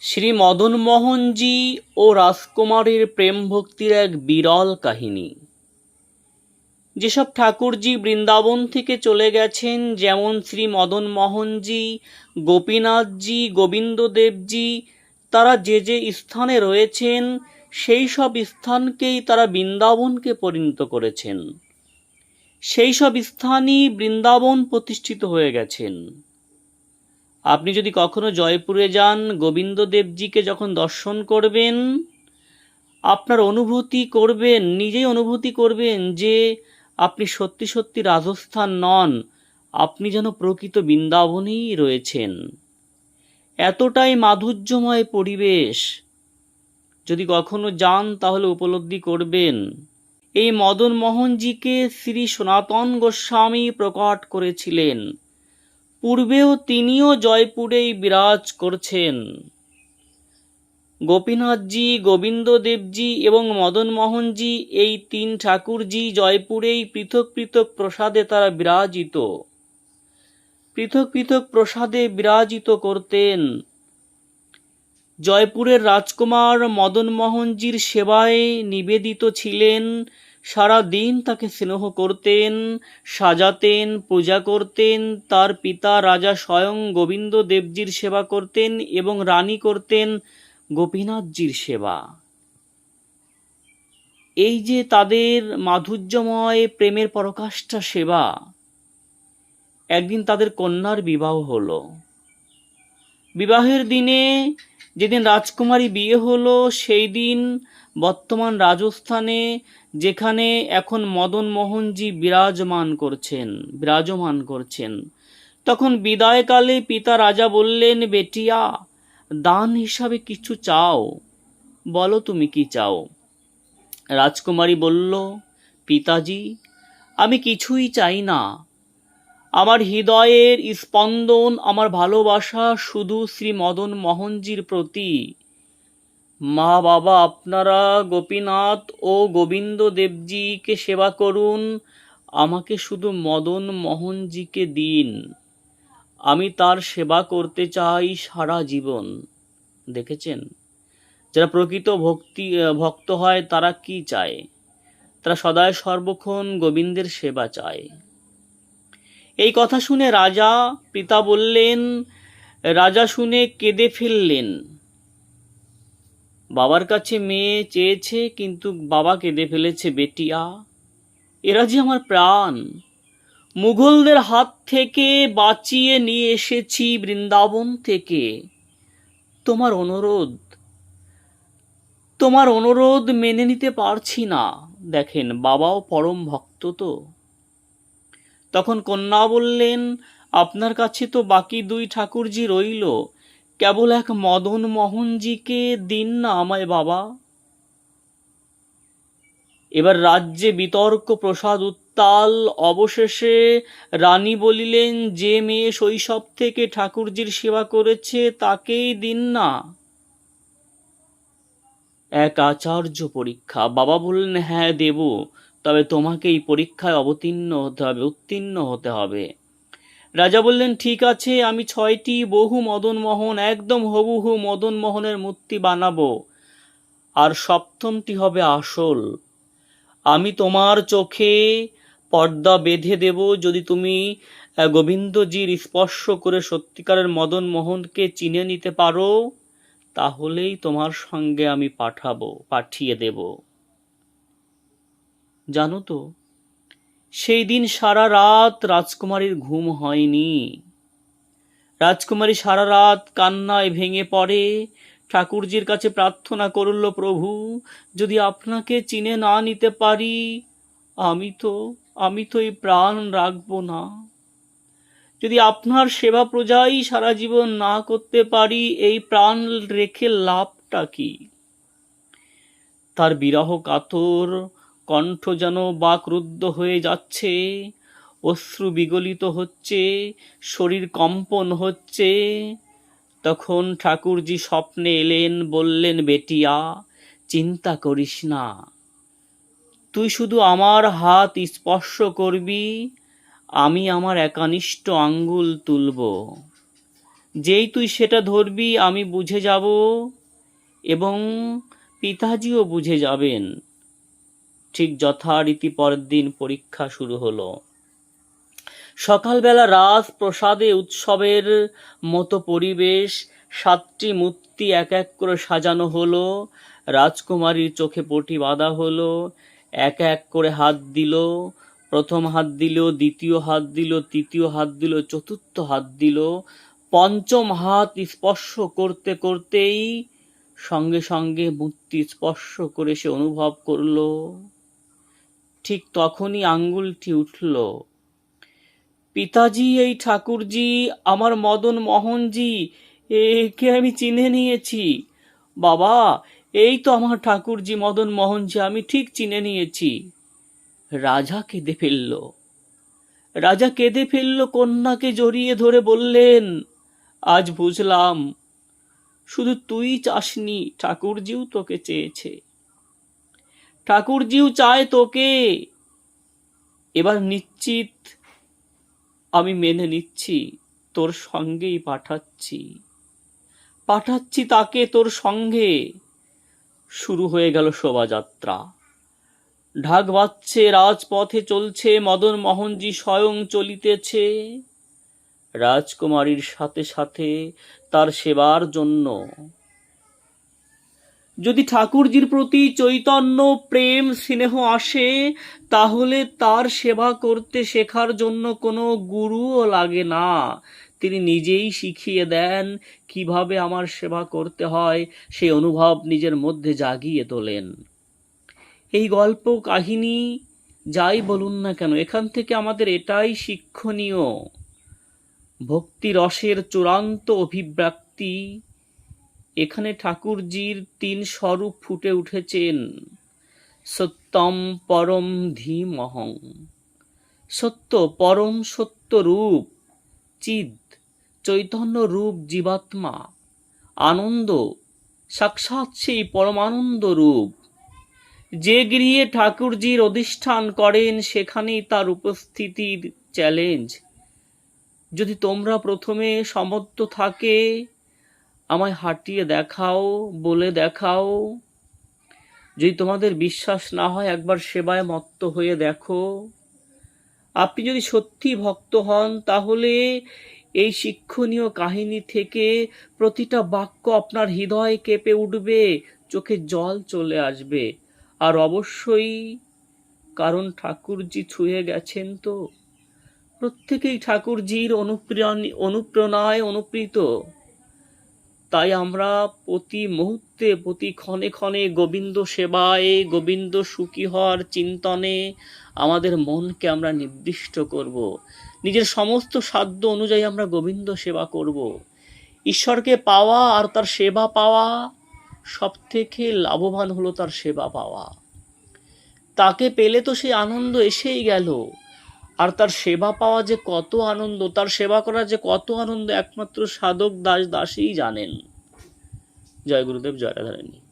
শ্রী মদন মোহনজি ও রাজকুমারীর প্রেম ভক্তির এক বিরল কাহিনী। যেসব ঠাকুরজি বৃন্দাবন থেকে চলে গেছেন, যেমন শ্রী মদন মোহনজি গোপীনাথজি, গোবিন্দদেবজি, তারা যে যে স্থানে রয়েছেন, সেই সব স্থানকেই তারা বৃন্দাবনকে পরিণত করেছেন। সেই সব স্থানই বৃন্দাবন প্রতিষ্ঠিত হয়ে গেছেন। আপনি যদি কখনো জয়পুরে যান, গোবিন্দদেবজিকে যখন দর্শন করবেন, আপনার অনুভূতি করবেন, নিজেই অনুভূতি করবেন যে আপনি সত্যি সত্যি রাজস্থান নন, আপনি যেন প্রকৃত বৃন্দাবনেই রয়েছেন। এতটাই মাধুর্যময় পরিবেশ। যদি কখনো যান, তাহলে উপলব্ধি করবেন, এই মদন মোহনজিকে শ্রী সনাতন গোস্বামী প্রকট করেছিলেন। পূর্বেও তিনিও জয়পুরেই বিরাজ করছেন। গোপীনাথজি, গোবিন্দদেবজি এবং মদন মোহনজি এই তিন ঠাকুরজি জয়পুরেই পৃথক পৃথক প্রসাদে তারা বিরাজিত। পৃথক পৃথক প্রসাদে বিরাজিত করতেন। জয়পুরের রাজকুমার মদন মোহনজির সেবায় নিবেদিত ছিলেন। সারা দিন তাকে স্নেহ করতেন, সাজাতেন, পূজা করতেন, তার পিতা রাজা স্বয়ং গোবিন্দ দেবজির সেবা করতেন এবং রানী করতেন গোপীনাথজির সেবা। এই যে তাদের মাধুর্যময় প্রেমের পরকাষ্ঠা সেবা, একদিন তাদের কন্যার বিবাহ হলো। বিবাহের দিনে যেদিন রাজকুমারী বিয়ে হলো সেই দিন বর্তমান রাজস্থানে যেখানে এখন মদন মোহনজি বিরাজমান করছেন বিরাজমান করছেন। তখন বিদায়কালে পিতা রাজা বললেন, বেটিয়া, দান হিসাবে কিছু চাও? বলো তুমি কি চাও? রাজকুমারী বলল, পিতাজি, আমি কিছুই চাই না। আমার হৃদয়ের স্পন্দন, আমার ভালোবাসা শুধু শ্রী মদন মোহনজির প্রতি। মা বাবা, আপনারা গোপীনাথ ও গোবিন্দ দেবজিকে সেবা করুন, আমাকে শুধু মদন মোহনজিকে দিন। আমি তার সেবা করতে চাই সারা জীবন। দেখেছেন? যারা প্রকৃত ভক্তি, ভক্ত হয়, তারা কি চায়? তারা সদায় সর্বক্ষণ গোবিন্দের সেবা চায়। এই কথা শুনে রাজা পিতা বললেন, রাজা শুনে কেঁদে ফেললেন। বাবার কাছে মেয়ে চেয়েছে, কিন্তু বাবা কেঁদে ফেলেছে বেটিয়া। এরা যে আমার প্রাণ। মুঘলদের হাত থেকে বাঁচিয়ে নিয়ে এসেছি বৃন্দাবন থেকে। তোমার অনুরোধ তোমার অনুরোধ মেনে নিতে পারছি না। দেখেন, বাবাও পরম ভক্ত তো। তখন কন্যা বললেন, আপনার কাছে তো বাকি দুই ঠাকুরজি রইল। কেবল এক মদন মোহনজিকে দিন না আমায় বাবা। এবার রাজ্যে বিতর্ক, প্রসাদ উত্তাল। অবশেষে রানী বলিলেন, যে মেয়ে শৈশব থেকে ঠাকুরজির সেবা করেছে, তাকেই দিন না। এক আচার্য পরীক্ষা। বাবা বললেন হ্যাঁ দেব। তবে তোমাকে এই পরীক্ষায় অবতীর্ণ হতে হবে, উত্তীর্ণ হতে হবে। রাজা বললেন, ঠিক আছে, আমি ছয়টি বহু মদন মোহন একদম হবুহু মদন মোহনের মূর্তি বানাবো। আর সপ্তমটি হবে আসল। আমি তোমার চোখে পর্দা বেঁধে দেব, যদি তুমি গোবিন্দজির স্পর্শ করে সত্যিকারের মদন মোহনকে চিনে নিতে পারো, তাহলেই তোমার সঙ্গে আমি পাঠাবো, পাঠিয়ে দেব। জানো তো, সেই দিন সারা রাত রাজকুমারীর ঘুম হয়নি। রাজকুমারী সারা রাত কান্নায় ভেঙে পড়ে। ঠাকুরজির কাছে প্রার্থনা করল, প্রভু, যদি আপনাকে চিনে না নিতে পারি, আমি তো আমি তো এই প্রাণ রাখব না। যদি আপনার সেবা প্রজাই সারা জীবন না করতে পারি, এই প্রাণ রেখে লাভটা কি? তার বিরহ কাতর কণ্ঠ যেন বাকরুদ্ধ হয়ে যাচ্ছে, অশ্রু বিগলিত হচ্ছে, শরীর কম্পন হচ্ছে। তখন ঠাকুরজি স্বপ্নে এলেন, বললেন, বেটিয়া, চিন্তা করিস না। তুই শুধু আমার হাত স্পর্শ করবি, আমি আমার একানিষ্ঠ আঙ্গুল তুলব। যেই তুই সেটা ধরবি, আমি বুঝে যাব এবং পিতাজিও বুঝে যাবেন। ঠিক যথারীতি পরের দিন পরীক্ষা শুরু হলো। সকালবেলা রাজ প্রসাদে উৎসবের মতো পরিবেশ, সাতটি মূর্তি এক এক করে সাজানো হলো, রাজকুমারীর চোখে পটি বাঁধা হলো, এক এক করে হাত দিল, প্রথম হাত দিল, দ্বিতীয় হাত দিল, তৃতীয় হাত দিল, চতুর্থ হাত দিল, পঞ্চম হাত স্পর্শ করতে করতেই সঙ্গে সঙ্গে মূর্তি স্পর্শ করে সে অনুভব করল। ঠিক তখনই আঙ্গুলটি উঠল। পিতাজি, এই ঠাকুরজি, আমার মদন মোহনজি, একে আমি চিনে নিয়েছি। বাবা, এই তো আমার ঠাকুরজি মদন মোহনজি, আমি ঠিক চিনে নিয়েছি। রাজা কেঁদে ফেলল। রাজা কেঁদে ফেলল, কন্যাকে জড়িয়ে ধরে বললেন, আজ বুঝলাম, শুধু তুই চাসনি, ঠাকুরজিও তোকে চেয়েছে। ঠাকুরজিও চায় তোকে। এবার নিশ্চিত আমি মেনে নিচ্ছি, তোর সঙ্গেই পাঠাচ্ছি। পাঠাচ্ছি তাকে তোর সঙ্গে। শুরু হয়ে গেল শোভাযাত্রা। ঢাক বাজছে, রাজপথে চলছে, মদন মোহনজি স্বয়ং চলিতেছে। রাজকুমারীর সাথে সাথে তার সেবার জন্য যদি ঠাকুরজির প্রতি চৈতন্য, প্রেম, স্নেহ আসে, তাহলে তার সেবা করতে শেখার জন্য কোনো গুরুও লাগে না। তিনি নিজেই শিখিয়ে দেন কীভাবে আমার সেবা করতে হয় সেই অনুভব নিজের মধ্যে জাগিয়ে তোলেন। এই গল্প কাহিনী যাই বলুন না কেন, এখান থেকে আমাদের এটাই শিক্ষণীয়। ভক্তি রসের চূড়ান্ত অভিব্যক্তি এখানে ঠাকুরজির তিন স্বরূপ ফুটে উঠেছেন সত্যম পরম ধীমহং। সত্য পরম সত্য রূপ চিদ চৈতন্য রূপ জীবাত্মা, আনন্দ সাক্ষাৎ সেই পরমানন্দ রূপ। যে গৃহে ঠাকুরজির অধিষ্ঠান করেন, সেখানেই তার উপস্থিতির চ্যালেঞ্জ যদি তোমরা প্রথমে সমর্থ থাকে আমায় হাঁটিয়ে দেখাও, বলে দেখাও। যদি তোমাদের বিশ্বাস না হয়, একবার সেবায় মত্ত হয়ে দেখো। আপনি যদি সত্যি ভক্ত হন, তাহলে এই শিক্ষণীয় কাহিনী থেকে প্রতিটা বাক্য আপনার হৃদয় কেঁপে উঠবে, চোখে জল চলে আসবে। আর অবশ্যই কারণ ঠাকুরজি ছুঁয়ে গেছেন তো। প্রত্যেকেই ঠাকুরজির অনুপ্রেরণ অনুপ্রেরণায় অনুপ্রীত। তাই আমরা প্রতি মুহূর্তে, প্রতি ক্ষণে ক্ষণে গোবিন্দ সেবায়, গোবিন্দ সুখী হওয়ার চিন্তনে আমাদের মনকে আমরা নির্দিষ্ট করব। নিজের সমস্ত সাধ্য অনুযায়ী আমরা গোবিন্দ সেবা করব। ঈশ্বরকে পাওয়া আর তার সেবা পাওয়া সব থেকে লাভবান হলো তার সেবা পাওয়া। তাকে পেলে তো সেই আনন্দ এসেই গেল। আর তার সেবা পাওয়া যে কত আনন্দ, তার সেবা করা যে কত আনন্দ, একমাত্র সাধক দাস, দাসীই জানেন। জয় গুরুদেব, জয় রাধারানী।